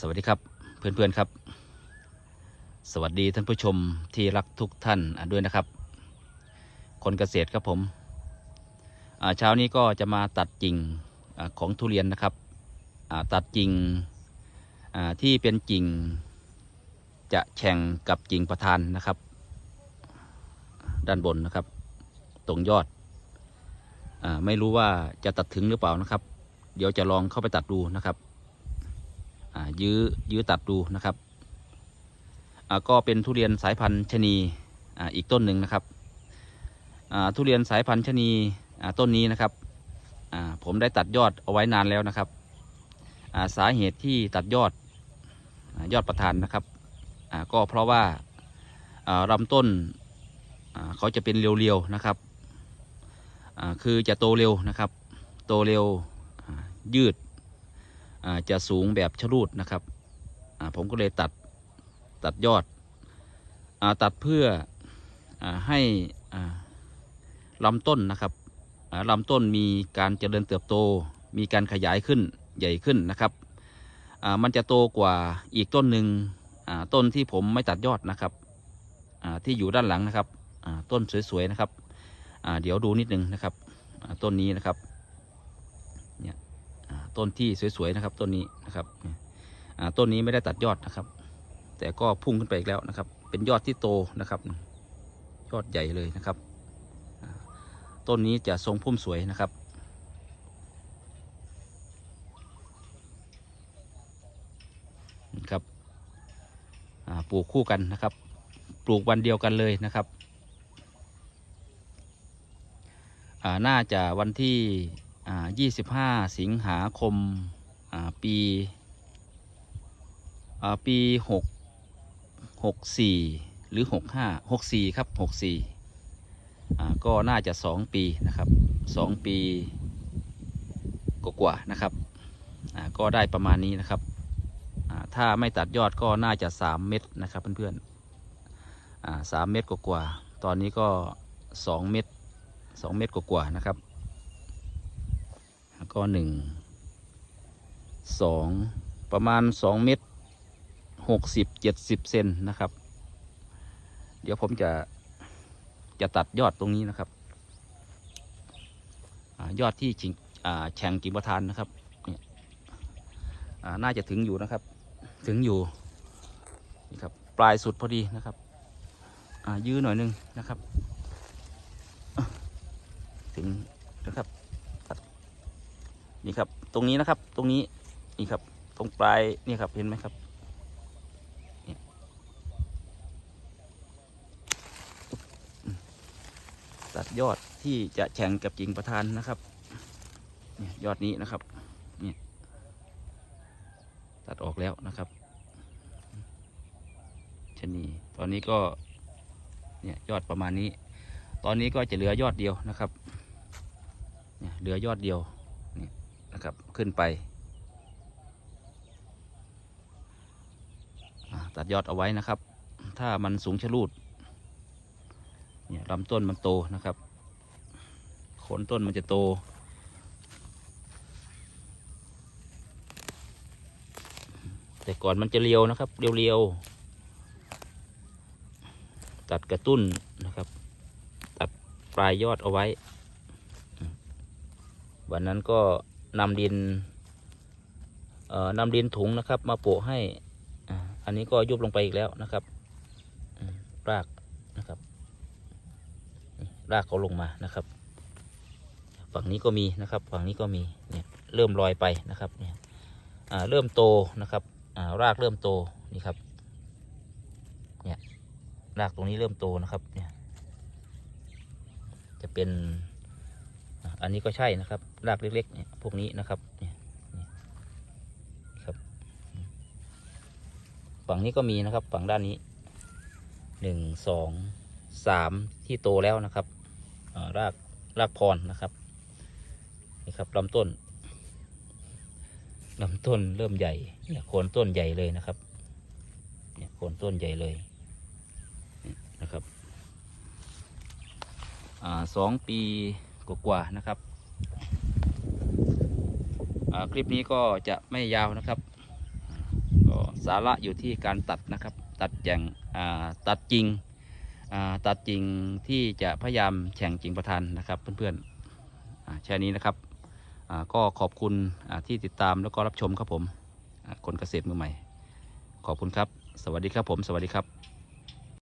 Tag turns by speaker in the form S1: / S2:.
S1: สวัสดีครับเพื่อนๆครับ สวัสดีท่านผู้ชมที่รักทุกท่านด้วยนะครับ คนเกษตรครับผมเช้านี้ก็จะมาตัดกิ่งอของทุเรียนนะครับตัดกิ่งที่เป็นกิ่งจะแข่งกับกิ่งประธานนะครับ ด้านบนนะครับ ตรงยอดอไม่รู้ว่าจะตัดถึงหรือเปล่านะครับ เดี๋ยวจะลองเข้าไปตัดดูนะครับ ยื้อยื้อตัดดูนะครับก็เป็นทุเรียนสายพันธุ์ชะนีอีกต้นหนึ่งนะครับทุเรียนสายพันธุ์ชะนีต้นนี้นะครับผมได้ตัดยอดเอาไว้นานแล้วนะครับสาเหตุที่ตัดยอดยอดประธานนะครับก็เพราะว่าลำต้นเขาจะเป็นเรียวๆนะครับคือจะโตเร็วนะครับ โตเร็วยืด จะสูงแบบชะลูดนะครับผมก็เลยตัดตัดยอดอตัดเพื่ออให้ลำต้นนะครับลำต้นมีการเจริญเติบโต มีการขยายขึ้นใหญ่ขึ้นนะครับมันจะโตกว่าอีกต้นหนึ่งต้นที่ผมไม่ตัดยอดนะครับที่อยู่ด้านหลังนะครับต้นสวยๆนะครับเดี๋ยวดูนิดนึงนะครับต้นนี้นะครับ ต้นที่สวยๆนะครับต้นนี้นะครับต้นนี้ไม่ได้ตัดยอดนะครับ แต่ก็พุ่งขึ้นไปอีกแล้วนะครับ เป็นยอดที่โตนะครับ ยอดใหญ่เลยนะครับต้นนี้จะทรงพุ่มสวยนะครับครับปลูกคู่กันนะครับ ปลูกวันเดียวกันเลยนะครับน่าจะวันที่ 25 สิงหาคมอ่าปีอ่าปี6 64 หรือ 65 64 ครับ 64อ่าก็น่าจะ 2 ปีนะครับ 2 ปีกว่าๆนะครับอ่าก็ได้ประมาณนี้นะครับอ่าถ้าไม่ตัดยอดก็น่าจะ 3 เม็ดนะครับเพื่อนๆอ่า3เม็ดกว่าๆตอนนี้ก็ 2 เม็ด2เม็ดกว่าๆนะครับ ก็หนึ่งสองประมาณสองเมตรหกสิบเจ็ดสิบเซนนะครับ เดี๋ยวผมจะจะตัดยอดตรงนี้นะครับอยอดที่ชิงแฉ่งกิ่งประธานนะครับเนี่ยอ่าน่าจะถึงอยู่นะครับ ถึงอยู่นี่ครับปลายสุดพอดีนะครับยื้อหน่อยหนึงนะครับ ถึงนะครับ นี่ครับ ตรงนี้นะครับ ตรงนี้นี่ครับ ตรงปลายนี่ครับเห็นไหมครับตัดยอดที่จะแข่งกับกิ่งประธานนะครับนี่ยอดนี้นะครับนี่ตัดออกแล้วนะครับชะนีตอนนี้ก็เนี่ยยอดประมาณนี้ ตอนนี้ก็จะเหลือยอดเดียวนะครับเนี่ยเหลือยอดเดียว นะครับขึ้นไป ตัดยอดเอาไว้นะครับ ถ้ามันสูงชะลูดเนี่ยลำต้นมันโตนะครับโคนต้นมันจะโต แต่ก่อนมันจะเรียวนะครับ เรียวๆตัดกระตุ้นนะครับ ตัดปลายยอดเอาไว้ วันนั้นก็ นำดินนำดินถุงนะครับ มาโปะให้ อันนี้ก็ยุบลงไปอีกแล้วนะครับรากนะครับ รากเขาลงมานะครับ ฝั่งนี้ก็มีนะครับ ฝั่งนี้ก็มีเนี่ยเริ่มลอยไปนะครับเนี่ยเริ่มโตนะครับรากเริ่มโตนี่ครับเนี่ยรากตรงนี้เริ่มโตนะครับเนี่ยจะเป็นอันนี้ก็ใช่นะครับ รากเล็กๆเนี่ยพวกนี้นะครับเนี่ยครับฝั่งนี้ก็มีนะครับฝั่งด้านนี้หนึ่งสองสามที่โตแล้วนะครับรากรากพรนะครับนี่ครับลำต้นลำต้นเริ่มใหญ่เนี่ยโคนต้นใหญ่เลยนะครับเนี่ยโคนต้นใหญ่เลยนะครับอ่าสองปีกว่าๆนะครับ คลิปนี้ก็จะไม่ยาวนะครับก็สาระอยู่ที่การตัดนะครับ ตัดแจงอ่าตัดจริงตัดจริงที่จะพยายามแข่งจริงประธานนะครับเพื่อนๆอ่าแค่นี้นะครับก็ขอบคุณที่ติดตามแล้วก็รับชมครับผมคนเกษตรมือใหม่ ขอบคุณครับ สวัสดีครับผม สวัสดีครับ